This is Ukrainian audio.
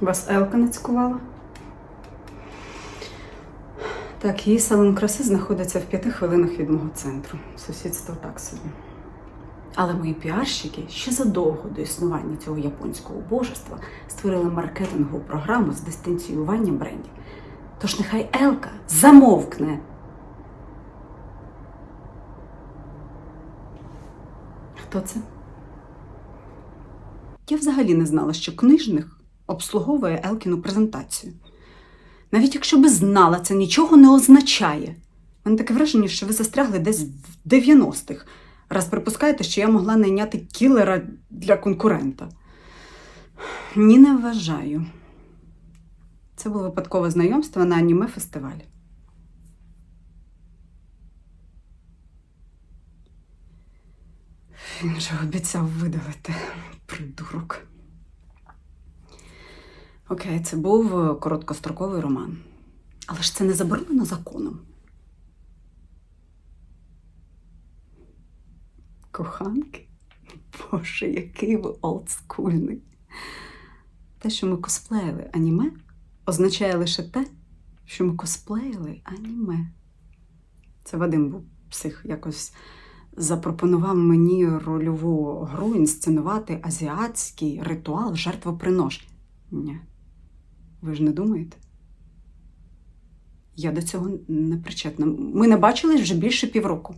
Вас Елка не цькувала? Так, її салон краси знаходиться в п'яти хвилинах від мого центру. Сусідство так собі. Але мої піарщики ще задовго до існування цього японського божества створили маркетингову програму з дистанціюванням брендів. Тож нехай Елка замовкне. Хто це? Я взагалі не знала, що книжник обслуговує Елкіну презентацію. Навіть якщо би знала, це нічого не означає. У мене таке враження, що ви застрягли десь в 90-х, раз припускаєте, що я могла найняти кілера для конкурента. Ні, не вважаю. Це було випадкове знайомство на аніме фестивалі. Він же обіцяв видалити придурок. Окей, це був е, короткостроковий роман. Але ж це не заборонено законом. Коханки? Боже, який ви олдскульний. Те, що ми косплеїли аніме, означає лише те, що ми косплеїли аніме. Це Вадим був псих, якось запропонував мені рольову гру інсценувати азіатський ритуал жертвоприношення. Ні. Ви ж не думаєте? Я до цього не причетна. Ми не бачились вже більше півроку.